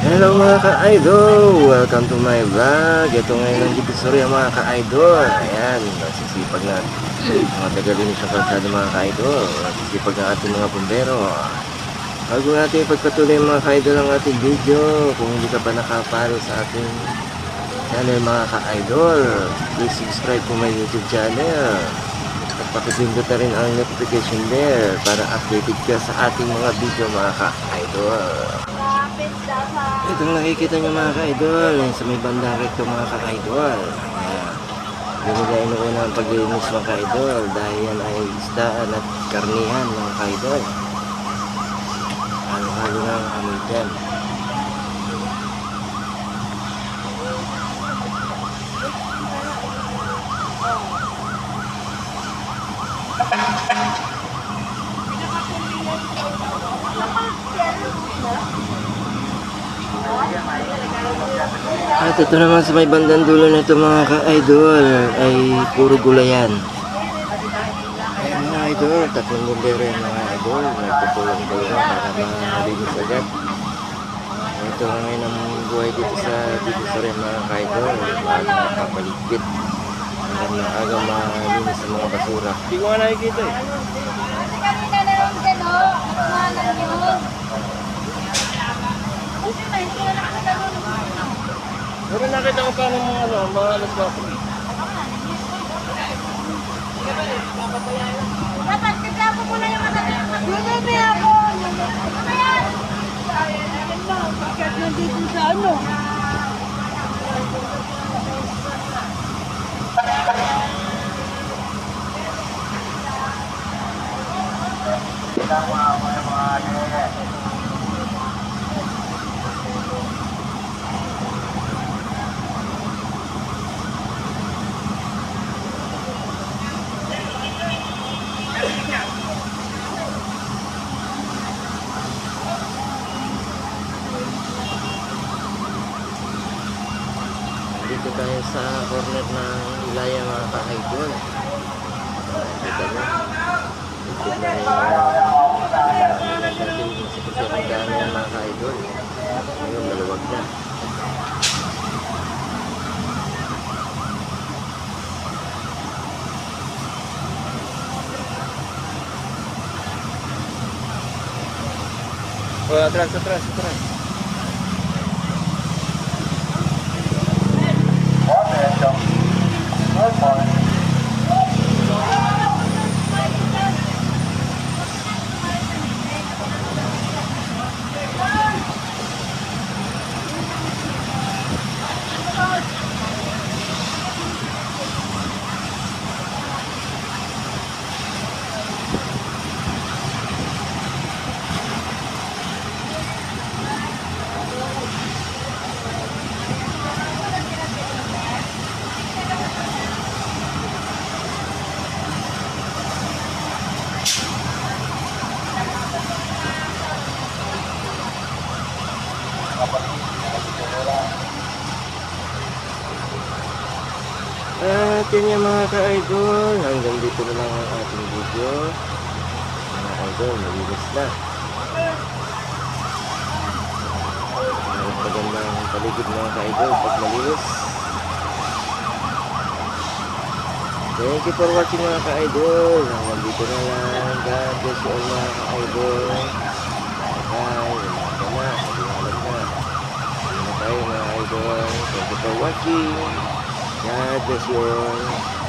Hello mga ka-idol! Welcome to my vlog. Ito ngayon ang divisory mga ka-idol. Ayan, nasisipag na mga tagalinis ng kalsada mga ka-idol. Nasisipag na ating mga bumbero. Bago natin ipagpatuloy mga ka-idol ang ating video, kung hindi ka pa nakapalo sa ating channel mga ka-idol, please subscribe to my YouTube channel. At pakipindot na rin ang notification bell para updated ka sa ating mga video mga ka-idol. Itong nakikita nyo mga ka-idol, yan sa may bandang recto mga ka-idol. Hindi nila inuuna ang paglilinis mga ka-idol dahil yan ay isdaan at karnihan mga ka-idol. Halo-halo na ang amoy dyan. At ito naman sa may bandang dulo nito mga ka-idol ay puro gulayan. Ayan mga idol, tatlong bumbero yan mga idol. Nagtutulong-tulong para malinis agad. Ito ngayon ang buhay dito sa dito sa rin mga ka-idol. Maaga nakapaligpit. Hanggang maaga malinis sa mga basura. Hindi ko nga nakikita eh. Kanina na lang dyan, oh. Kumanan yun. Kasi may sila nakakita doon. Nakita ko parang mga ano, mga alas bakit. Dapat, tignan ko muna yung mga Nagagabi ako. Mamaya. Ba, bakit nandito sa ano? Dito tayo sa corner ng Ilaya mga ka-idol. Kita nyo. Dito na yung kasi ang dami ng mga ka-idol. Ngayon, maluwag na. Oh, atras, atras. At yun yung mga ka-idol. Hanggang dito na lang ang ating video. Mga idol, malinis na. Ang magandang paligid mga ka-idol pag malinis. Thank you for watching mga ka-idol. Hanggang dito na lang. God bless you all mga ka-idol. Bye-bye. Umaga na. Maliwanag na. Hindi na tayo mga idol. Thank you for watching. God bless you all.